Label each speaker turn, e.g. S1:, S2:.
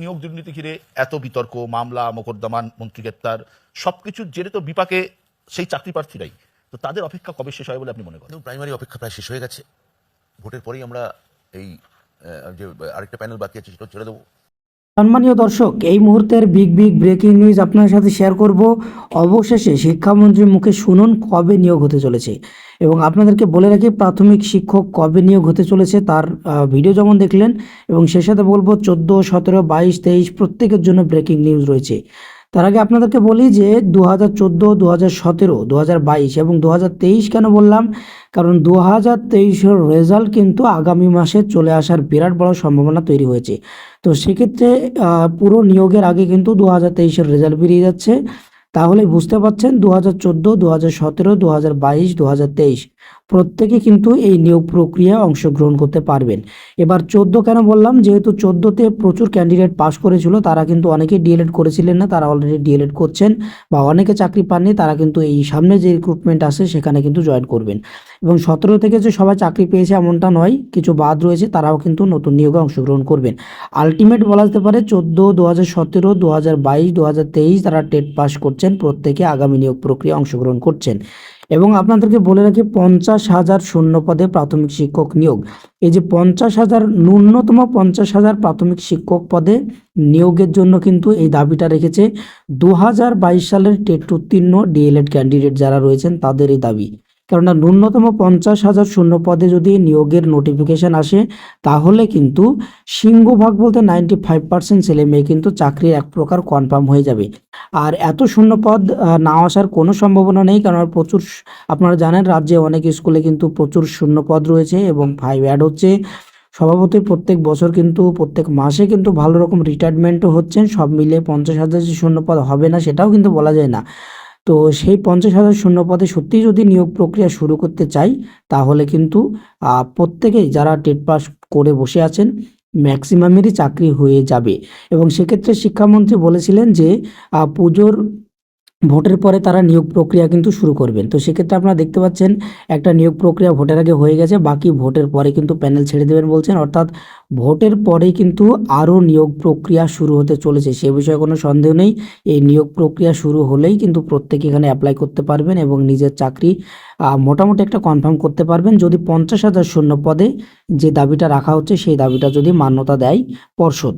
S1: নিয়োগ দুর্নীতি ঘিরে এত বিতর্ক, মামলা, মোকদ্দমান, মন্ত্রী গ্রেপ্তার, সবকিছুর জেরে তো বিপাকে সেই চাকরি প্রার্থীরাই। তো তাদের অপেক্ষা কবে শেষ হয় বলে আপনি মনে করেন?
S2: প্রাইমারি অপেক্ষা প্রায় শেষ হয়ে গেছে। ভোটের পরেই আমরা এই যে আরেকটা প্যানেল বাকি আছে, সেটা ছেড়ে দেবো।
S3: সম্মানীয় দর্শক, এই মুহূর্তের বিগ বিগ ব্রেকিং নিউজ আপনার সাথে শেয়ার করব। অবশেষে শিক্ষামন্ত্রীর মুখে শুনুন কবে নিয়োগ হতে চলেছে। এবং আপনাদেরকে বলে রাখি, প্রাথমিক শিক্ষক কবে নিয়োগ হতে চলেছে তার ভিডিও যেমন দেখলেন, এবং সে সাথে বলব, চোদ্দ, সতেরো, বাইশ, তেইশ প্রত্যেকের জন্য ব্রেকিং নিউজ রয়েছে। তার আগে আপনাদেরকে বলি যে দু হাজার চোদ্দ দু হাজার সতেরো দু হাজার বাইশ এবং দু হাজার তেইশ কেন বললাম? কারণ দু হাজার তেইশের রেজাল্ট কিন্তু আগামী মাসে চলে আসার বিরাট বড় সম্ভাবনা তৈরি হয়েছে। তো সেক্ষেত্রে পুরো নিয়োগের আগে কিন্তু দু হাজার তেইশের রেজাল্ট বেরিয়ে যাচ্ছে। তাহলে বুঝতে পারছেন দু হাজার চোদ্দ দু হাজার সতেরো দু হাজার বাইশ দু হাজার তেইশ। প্রত্যেকে কিন্তু এই নিয়োগ প্রক্রিয়ায় অংশগ্রহণ করতে পারবেন। এবার চোদ্দ কেন বললাম? যেহেতু চোদ্দোতে প্রচুর ক্যান্ডিডেট পাস করেছিল, তারা কিন্তু অনেকে ডিএলএড করেছিলেন না, তারা অলরেডি ডিএলএড করছেন বা অনেকে চাকরি পাননি, তারা কিন্তু এই সামনে যে রিক্রুটমেন্ট আসে সেখানে কিন্তু জয়েন করবেন। এবং সতেরো থেকে যে সবাই চাকরি পেয়েছে এমনটা নয়, কিছু বাদ রয়েছে, তারাও কিন্তু নতুন নিয়োগে অংশগ্রহণ করবেন। আলটিমেট বলা যেতে পারে চোদ্দ দু হাজার সতেরো দু হাজার বাইশ দু হাজার তেইশ তারা টেট পাস করছেন, প্রত্যেকে আগামী নিয়োগ প্রক্রিয়া অংশগ্রহণ করছেন। এবং আপনাদেরকে বলে রাখি, পঞ্চাশ হাজার শূন্য পদে প্রাথমিক শিক্ষক নিয়োগ। এই যে পঞ্চাশ হাজার, ন্যূনতম পঞ্চাশ হাজার প্রাথমিক শিক্ষক পদে নিয়োগের জন্য কিন্তু এই দাবিটা রেখেছে। দু হাজার বাইশ সালের টেট উত্তীর্ণ ডিএলএড ক্যান্ডিডেট যারা রয়েছেন, তাদের এই দাবি। কেননা ন্যূনতম পঞ্চাশ হাজার শূন্য পদে যদি নিয়োগের নোটিফিকেশন আসে, তাহলে কিন্তু সিংহভাগ বলতে নাইনটি ফাইভ পার্সেন্ট ছেলে মেয়ে কিন্তু চাকরি এক প্রকার কনফার্ম হয়ে যাবে। আর এত শূন্য পদ না আসার কোনো সম্ভাবনা নেই, কারণ প্রচুর আপনারা জানেন রাজ্যে অনেক স্কুলে কিন্তু প্রচুর শূন্য পদ রয়েছে এবং ফাইভ অ্যাড হচ্ছে। স্বভাবতই প্রত্যেক বছর কিন্তু, প্রত্যেক মাসে কিন্তু ভালো রকম রিটায়ারমেন্টও হচ্ছেন সব মিলে পঞ্চাশ হাজার যে শূন্য পদ হবে না, সেটাও কিন্তু বলা যায় না। তো সেই পঞ্চাশ হাজার শূন্য পদে সত্যিই যদি নিয়োগ প্রক্রিয়া শুরু করতে চাই, তাহলে কিন্তু প্রত্যেকেই যারা টেট পাস করে বসে আছেন ম্যাক্সিমামেরই চাকরি হয়ে যাবে। এবং সেক্ষেত্রে শিক্ষামন্ত্রী বলেছিলেন যে পুজোর ভোটের পরে তারা নিয়োগ প্রক্রিয়া কিন্তু শুরু করবেন। তো সেক্ষেত্রে আপনারা দেখতে পাচ্ছেন, একটা নিয়োগ প্রক্রিয়া ভোটের আগে হয়ে গেছে, বাকি ভোটের পরে কিন্তু প্যানেল ছেড়ে দেবেন বলছেন। অর্থাৎ ভোটের পরেই কিন্তু আরও নিয়োগ প্রক্রিয়া শুরু হতে চলেছে। সে বিষয়ে কোনো সন্দেহ নেই, এই নিয়োগ প্রক্রিয়া শুরু হলেই কিন্তু প্রত্যেকে এখানে অ্যাপ্লাই করতে পারবেন এবং নিজের চাকরি মোটামুটি একটা কনফার্ম করতে পারবেন। যদি পঞ্চাশ হাজার শূন্য পদে যে দাবিটা রাখা হচ্ছে, সেই দাবিটা যদি মান্যতা দেয় পর্ষদ।